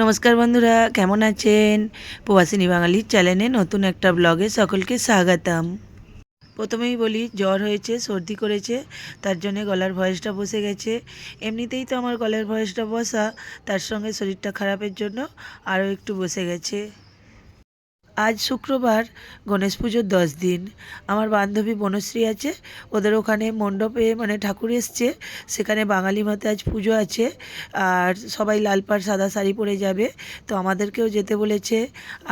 নমস্কার বন্ধুরা, কেমন আছেন? প্রবাসিনী বাঙালির চ্যানেলে নতুন একটা ব্লগে সকলকে স্বাগতম। প্রথমেই বলি, জ্বর হয়েছে, সর্দি করেছে, তার জন্য গলার ভয়েসটা বসে গেছে। এমনিতেই তো আমার গলার ভয়েসটা বসা, তার সঙ্গে শরীরটা খারাপের জন্য আরও একটু বসে গেছে। আজ শুক্রবার গণেশ পুজোর দশ দিন। আমার বান্ধবী বনশ্রী আছে, ওদের ওখানে মণ্ডপে মানে ঠাকুর এসছে, সেখানে বাঙালি মাতে আজ পুজো আছে, আর সবাই লাল পাড় সাদা শাড়ি পরে যাবে। তো আমাদেরকেও যেতে বলেছে,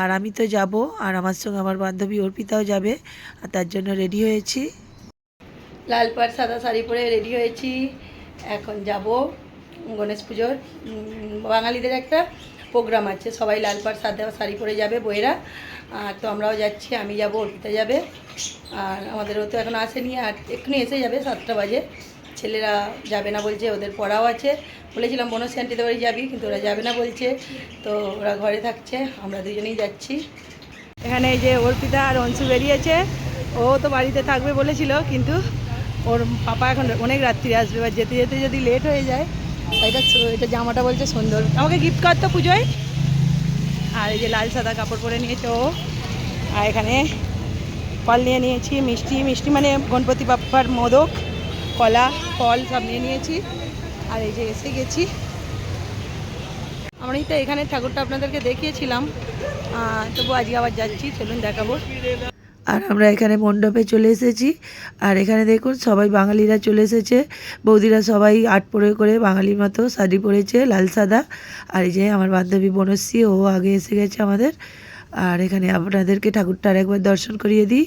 আর আমি তো যাব, আর আমার সঙ্গে আমার বান্ধবী অর্পিতাও যাবে, আর তার জন্য রেডি হয়েছি। লাল পাড় সাদা শাড়ি পরে রেডি হয়েছি, এখন যাব গণেশ পুজোর। বাঙালিদের একটা প্রোগ্রাম আছে, সবাই লাল পাড় সাদা শাড়ি পরে যাবে বইয়েরা। আর তো আমরাও যাচ্ছি, আমি যাব, অর্পিতা যাবে। আর আমাদেরও তো এখন আসেনি, আর এক্ষুনি এসে যাবে সাতটা বাজে। ছেলেরা যাবে না বলছে, ওদের পড়াও আছে। বলেছিলাম বনশ্রী আন্টিদের বাড়ি যাবি? কিন্তু ওরা যাবে না বলছে। তো ওরা ঘরে থাকছে, আমরা দুজনেই যাচ্ছি। এখানে এই যে অর্পিতা আর অংশু বেরিয়েছে, ও তো বাড়িতে থাকবে বলেছিল, কিন্তু ওর পাপা এখন অনেক রাত্রি আসবে এবার যেতে যেতে যদি লেট হয়ে যায় এটা এটা জামাটা বলছে সুন্দর। আমাকে গিফট কর তো পুজোয়। আর এই যে লাল সাদা কাপড় পরে নিয়েছে ও। আর এখানে ফল নিয়ে নিয়েছি, মিষ্টি মিষ্টি মানে গণপতি বাপ্পার মোদক, কলা, ফল সব নিয়ে নিয়েছি। আর এই যে এসে গেছি। আমি তো এখানে ঠাকুরটা আপনাদেরকে দেখিয়েছিলাম। তবু আজকে আবার যাচ্ছি, চলুন দেখাবো। আর আমরা এখানে মণ্ডপে চলে এসেছি। আর এখানে দেখুন, সবাই বাঙালিরা চলে এসেছে। বৌদিরা সবাই আট পরে করে, বাঙালির মতো শাড়ি পরেছে, লাল সাদা। আর এই যে আমার বান্ধবী বনশ্রী, ও আগে এসে গেছে আমাদের। আর এখানে আপনাদেরকে ঠাকুরটার একবার দর্শন করিয়ে দিই।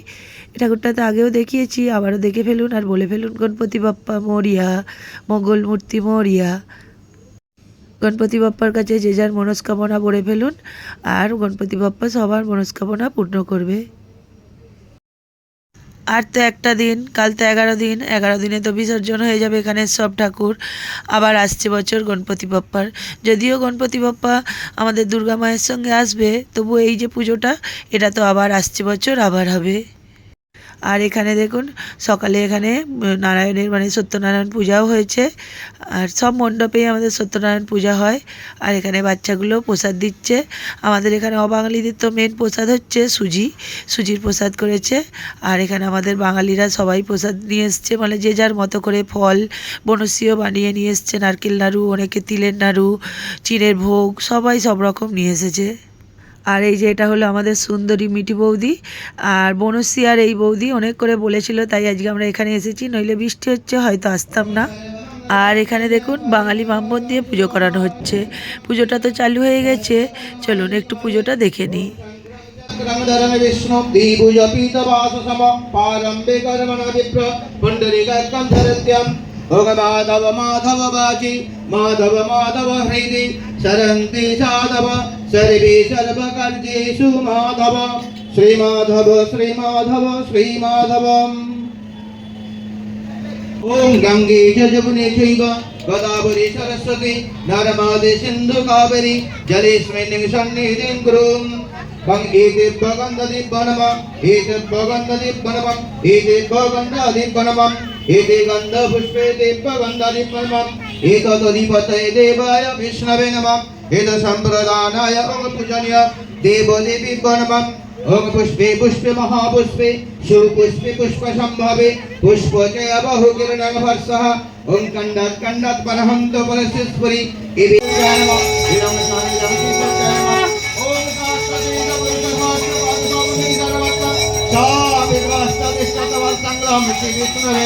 ঠাকুরটা তো আগেও দেখিয়েছি, আবারও দেখে ফেলুন আর বলে ফেলুন, গণপতি বাপ্পা মরিয়া, মঙ্গল মূর্তি মরিয়া। গণপতি বাপ্পার কাছে যে যার মনস্কামনা বলে ফেলুন। আর গণপতি বাপ্পা সবার মনস্কামনা পূর্ণ করবে। আর তো একটা দিন, কাল তো এগারো দিন, এগারো দিনে তো বিসর্জন হয়ে যাবে এখানে সব ঠাকুর। আবার আসছে বছর গণপতি বাপ্পার। যদিও গণপতি বাপ্পা আমাদের দুর্গা মায়ের সঙ্গে আসবে তবু এই যে পুজোটা, এটা তো আবার আসছে বছর, আবার হবে। আর এখানে দেখুন, সকালে এখানে নারায়ণের মানে সত্যনারায়ণ পূজাও হয়েছে। আর সব মণ্ডপেই আমাদের সত্যনারায়ণ পূজা হয়। আর এখানে বাচ্চাগুলো প্রসাদ দিচ্ছে। আমাদের এখানে অবাঙালিদের তো মেন প্রসাদ হচ্ছে সুজি। সুজির প্রসাদ করেছে। আর এখানে আমাদের বাঙালিরা সবাই প্রসাদ নিয়ে এসছে। মানে যে যার মতো করে ফল, বনশ্রীও বানিয়ে নিয়ে এসছে। নারকেল নাড়ু, অনেকে তিলের নাড়ু, চিনের ভোগ, সবাই সব রকম নিয়ে এসেছে। আর এই যে এটা হলো আমাদের সুন্দরী মিটি বৌদি। আর বনসি আর এই বৌদি অনেক করে বলেছিল, তাই আজকে আমরা এখানে এসেছি, নইলে বৃষ্টি হচ্ছে, হয়তো আসতাম না। আর এখানে দেখুন, বাঙালি ব্রাহ্মণ দিয়ে পুজো করানো হচ্ছে। পুজোটা তো চালু হয়ে গেছে, চলুন একটু পুজোটা দেখে নিই। মাধব মাধব হৃদি সরন্তি সাধব भोग माधव माधव बाजी माधव माधव हृदि सरन्ति साधव सर्वे सर्वकार्येषु माधव श्रीमाधव श्रीमाधव श्रीमाधवम् ॐ गङ्गे च जमुने चैव गोदावरी सरस्वती नर्मदे सिन्धु कावेरी जलेऽस्मिन् सन्निधिं कुरुम् बं एते भगन्धदिव्य नमः एते भगन्धदिव्य नमः एते भगन्धदिव्य नमः एते गन्धपुष्पे दिव्य गन्धदिव्य नमः एतदधिपतये देवाय विष्णवे नमः एत सम्प्रदानाय ॐ पूजनीय देवदेवी नमः ओम पुष्पे पुष्पे महापुष्पे सुपुष्पे पुष्पसम्भवे पुष्पचय बहुकिरणं हर्षः ओम कण्डात् कण्डात् परहन्त परशेश्वरि इति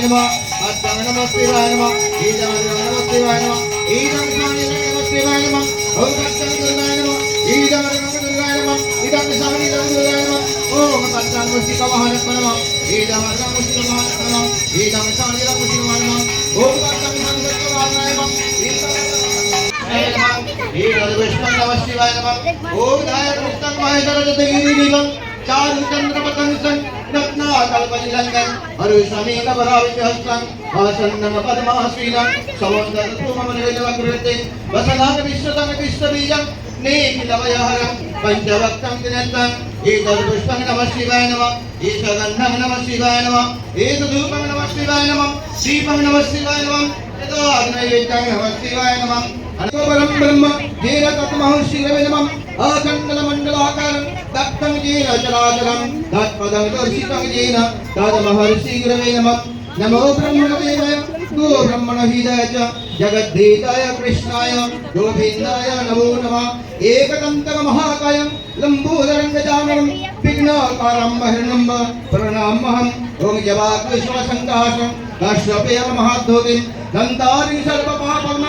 नमः भास्करं नमस्तेवाय नमः ईदं नमस्तेवाय नमः। ईदं स्वामी नमस्तेवाय नमः ओम कष्टं दुर्गाय नमः ईदं दुर्गाय नमः ईदं स्वामी दुर्गाय नमः ओम कष्टं मुष्टिक वाहनक नमः ईदं कष्टं मुष्टिक वाहनक नमः ईदं स्वामी मुष्टिक वाहनक नमः ओम कष्टं संसर्ग वाहनाय नमः ईदं विष्णु नमस्तेवाय नमः ओम धाय कृष्णं महेश्वर जतगिरी नीलम चारु चंद्र पतंग संग हरुषमेक वराविहस्तं आसन्नं पद्माश्रीनं समुद्रतुमनिलवकृते वसनाथ विश्वतं विश्वबीजं नेमिलवयहरं पञ्चवक्तं दिनन्तं एतद्पुष्पं नमः शिवाय नमः ईशगन्धं नमः शिवाय नमः एतद्धूपं नमः शिवाय नमः दीपं नमः शिवाय नमः यदाग्नैवेद्यं नमः अनकोपरम ब्रह्म जीरतत्महं शिरविनमम् अखण्डलमण्डलाकारं दत्तं येन चराचरं तत्पदं दर्शितं येन तद्महर्षिग्रवे नमः। नमो ब्रह्मदेवाय नो ब्रह्मणहिदाय च। जगद्धेताय कृष्णाय गोविन्दाय नमो नमः। एकदन्तकमहाकायं लम्बोदरङ्गजाननं विघ्नाकारं महिर्णम्ब प्रणामहं ॐ जवाकृष्णसङ्काशं कश्यपेयमहाद्योतिं दन्तानि सर्वपापग्न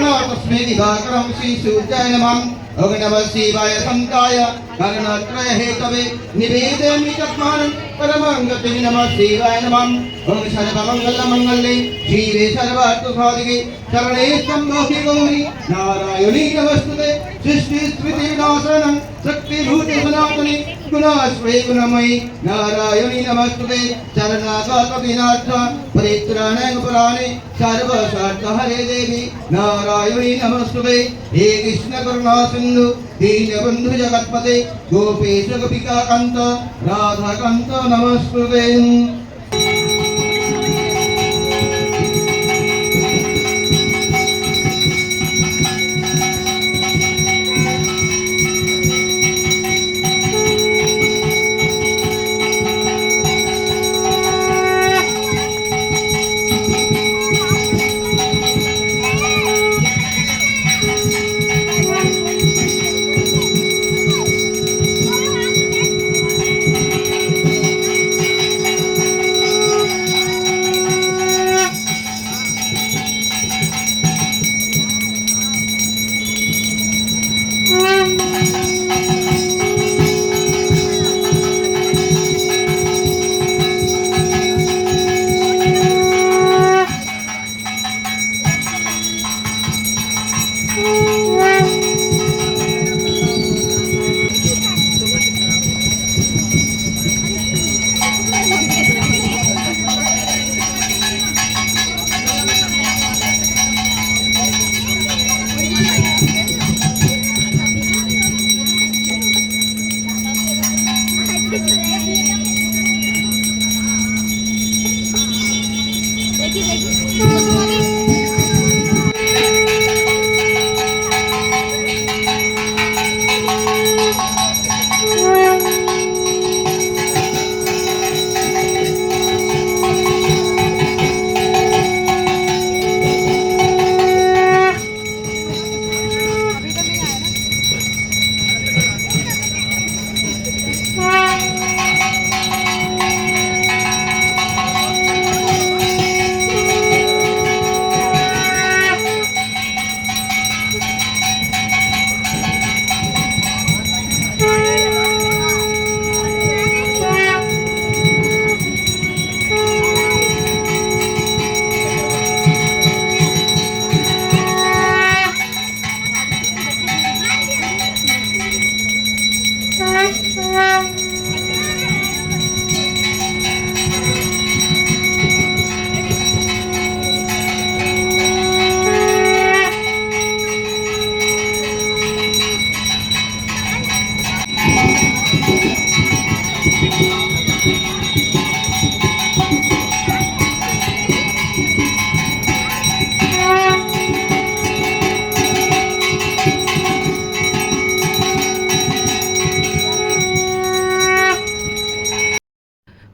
सर्वपापं प्रणतस्मै दिवाकरं श्रीसूर्याय नमः ॐ नमः शिवाय सन्ताय गगनत्रय हेतवे निवेदयामि चत्वारं परमङ्गते नमः शिवाय नमः ॐ सर्वमङ्गलमङ्गले शिवे सर्वार्थसाधिके शरणे सम्भोहि गौरी नारायणी नमस्तुते सृष्टिस्मृतिविनाशनं शक्तिभूते सनातने गुणाश्रये गुणमयि नारायणी नमस्तुते शरणागत विनाश परित्राणाय पुराणे सर्वशार्थ हरे देवी नारायणी नमस्तुते हे कृष्ण करुणा सिन्धु दीनबन्धु जगत्पते गोपेश गोपिका कान्त राधाकान्त नमस्तुते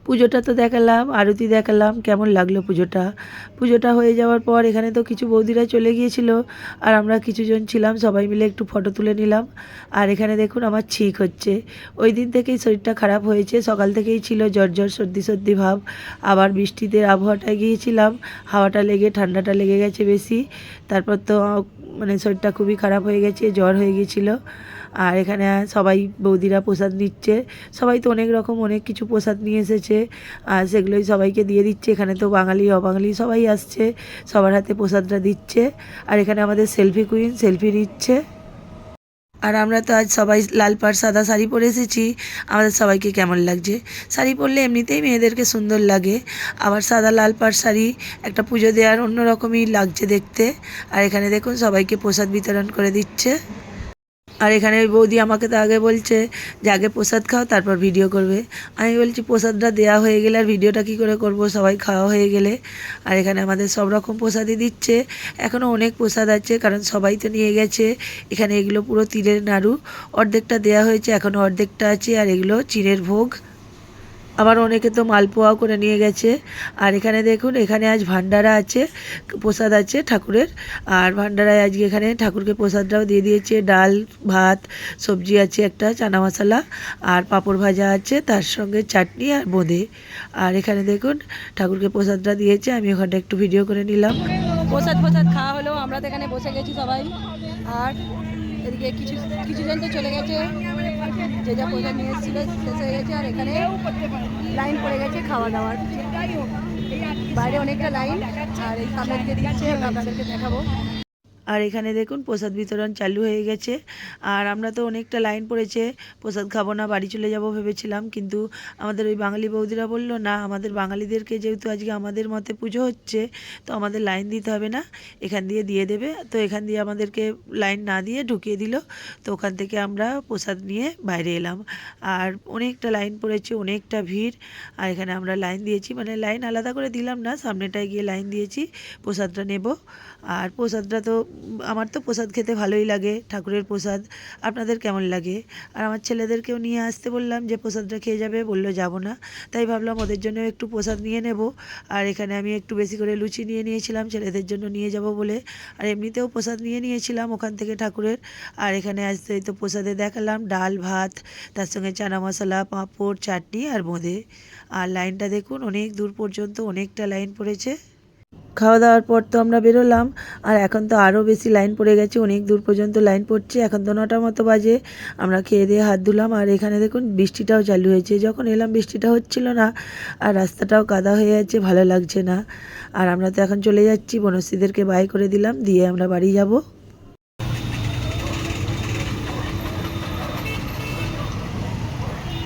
পুজোটা তো দেখালাম, আরতি দেখালাম, কেমন লাগল পুজোটা? পুজোটা হয়ে যাওয়ার পর এখানে তো কিছু বৌদিরা চলে গিয়েছিল আর আমরা কিছুজন ছিলাম, সবাই মিলে একটু ফটো তুলে নিলাম। আর এখানে দেখুন আমার ঠিক হচ্ছে। ওই দিন থেকেই শরীরটা খারাপ হয়েছে, সকাল থেকেই ছিল জ্বর জ্বর, সর্দি সর্দি ভাব। আবার বৃষ্টিতে আবহাওয়াটায় গিয়েছিলাম, হাওয়াটা লেগে, ঠান্ডাটা লেগে গেছে বেশি। তারপর তো মানে শরীরটা খুবই খারাপ হয়ে গেছে, জ্বর হয়ে গিয়েছিল। আর এখানে সবাই বৌদিরা প্রসাদ নিচ্ছে। সবাই তো অনেক রকম অনেক কিছু প্রসাদ নিয়ে এসেছে। আর সেগুলোই সবাইকে দিয়ে দিচ্ছে। এখানে তো বাঙালি, অবাঙালি সবাই আসছে। সবার হাতে প্রসাদটা দিচ্ছে। আর এখানে আমাদের সেলফি কুইন সেলফি নিচ্ছে। আর আমরা তো আজ সবাই লাল পাড় সাদা শাড়ি পরে এসেছি। আমাদের সবাইকে কেমন লাগছে? শাড়ি পরলে এমনিতেই মেয়েদেরকে সুন্দর লাগে। আবার সাদা লাল পাড় শাড়ি, একটা পুজো দেওয়ার অন্যরকমই লাগছে দেখতে। আর এখানে দেখুন সবাইকে প্রসাদ বিতরণ করে দিচ্ছে। আর এখানে বৌদি আমাকে তো আগে বলছে যে আগে প্রসাদ খাও, তারপর ভিডিও করবে। আমি বলছি, প্রসাদটা দেওয়া হয়ে গেলে আর ভিডিওটা কী করে করব? সবাই খাওয়া হয়ে গেলে। আর এখানে আমাদের সব রকম প্রসাদই দিচ্ছে। এখনও অনেক প্রসাদ আছে, কারণ সবাই তো নিয়ে গেছে। এখানে এগুলো পুরো তিলের নাড়ু। অর্ধেকটা দেওয়া হয়েছে এখনও অর্ধেকটা আছে, আর এগুলো চিনের ভোগ। আবার অনেকে তো মালপোয়াও করে নিয়ে গেছে। আর এখানে দেখুন, এখানে আজ ভান্ডারা আছে, প্রসাদ আছে ঠাকুরের। আর ভান্ডারায় আজকে এখানে ঠাকুরকে প্রসাদটাও দিয়ে দিয়েছে। ডাল, ভাত, সবজি আছে একটা, চানা মশলা, আর পাঁপড় ভাজা আছে, তার সঙ্গে চাটনি আর বোঁদে। আর এখানে দেখুন, ঠাকুরকে প্রসাদটা দিয়েছে। আমি ওখানটা একটু ভিডিও করে নিলাম। প্রসাদ প্রসাদ খাওয়া হলো, আমরা তো এখানে বসে গেছি সবাই। আর এদিকে কিছু কিছু জন তো চলে গেছে। যে যা পয়সা নিয়ে এসেছিল শেষ হয়ে গেছে আর এখানে লাইন পড়ে গেছে খাওয়া দাওয়ার। বাইরে অনেকটা লাইন আর এই সামনে দিকে দিচ্ছে আপনাদেরকে দেখাবো। আর এখানে দেখুন প্রসাদ বিতরণ চালু হয়ে গেছে। আর আমরা তো অনেকটা লাইন পড়েছে, প্রসাদ খাব না, বাড়ি চলে যাব ভেবেছিলাম, কিন্তু আমাদের ওই বাঙালি বৌদিরা বলল, না, আমাদের বাঙালিদেরকে যেহেতু আজকে আমাদের মতে পুজো হচ্ছে, তো আমাদের লাইন দিতে হবে না, এখান দিয়ে দিয়ে দেবে। তো এখান দিয়ে আমাদেরকে লাইন না দিয়ে ঢুকিয়ে দিল। তো ওখান থেকে আমরা প্রসাদ নিয়ে বাইরে এলাম। আর অনেকটা লাইন পড়েছে, অনেকটা ভিড়। আর এখানে আমরা লাইন দিয়েছি মানে লাইন আলাদা করে দিলাম না, সামনেটায় গিয়ে লাইন দিয়েছি, প্রসাদটা নেব। আর প্রসাদটা তো আমার তো প্রসাদ খেতে ভালোই লাগে, ঠাকুরের প্রসাদ। আপনাদের কেমন লাগে? আর আমার ছেলেদেরকেও নিয়ে আসতে বললাম যে প্রসাদটা খেয়ে যাবে, বলল যাব না। তাই ভাবলাম ওদের জন্য একটু প্রসাদ নিয়ে নেব। আর এখানে আমি একটু বেশি করে লুচি নিয়ে নিয়েছিলাম, ছেলেদের জন্য নিয়ে যাব বলে। আর এমনিতেও প্রসাদ নিয়ে নিয়েছিলাম ওখান থেকে ঠাকুরের। আর এখানে আসতে তো প্রসাদে দেখালাম ডাল ভাত, তার সঙ্গে চানা মশলা, পাঁপড়, চাটনি আর বোঁদে। আর লাইনটা দেখুন, অনেক দূর পর্যন্ত অনেকটা লাইন পড়েছে। খাওয়া দাওয়ার পর তো আমরা বেরোলাম, আর এখন তো আরও বেশি লাইন পড়ে গেছে। অনেক দূর পর্যন্ত লাইন পড়ছে। এখন তো নটার মতো বাজে। আমরা খেয়ে দিয়ে হাত ধুলাম, আর এখানে দেখুন বৃষ্টিটাও চালু হয়েছে। যখন এলাম বৃষ্টিটা হচ্ছিল না, আর রাস্তাটাও কাদা হয়ে যাচ্ছে ভালো লাগছে না। আর আমরা তো এখন চলে যাচ্ছি, বনশ্রীদেরকে বাই করে দিলাম, দিয়ে আমরা বাড়ি যাব।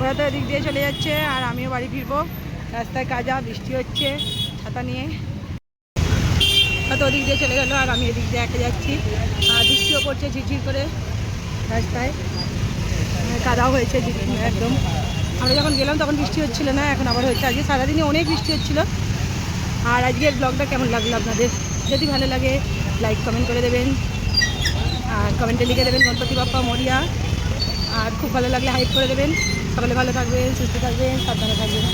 ওরা তো এদিক দিয়ে চলে যাচ্ছে, আর আমিও বাড়ি ফিরবো। রাস্তায় কাজা বৃষ্টি হচ্ছে, ছাতা নিয়ে। ওরা তো ওদিক দিয়ে চলে গেলো, আর আমি এদিক দিয়ে একা যাচ্ছি। আর বৃষ্টিও পড়ছে, ঝিরঝির করে রাস্তায়। কাদাও হয়েছে একদম। আমরা যখন গেলাম তখন বৃষ্টি হচ্ছিল না, এখন আবার হচ্ছে। আজকে সারাদিনে অনেক বৃষ্টি হচ্ছিল। আর আজকের ব্লগটা কেমন লাগল আপনাদের? যদি ভালো লাগে, লাইক, কমেন্ট করে দেবেন। আর কমেন্টে লিখে দেবেন, গণপতি বাপ্পা, মরিয়া। আর খুব ভালো লাগলে হাইপ করে দেবেন। সকলে ভালো থাকবেন, সুস্থ থাকবেন, সাবধানে থাকবেন।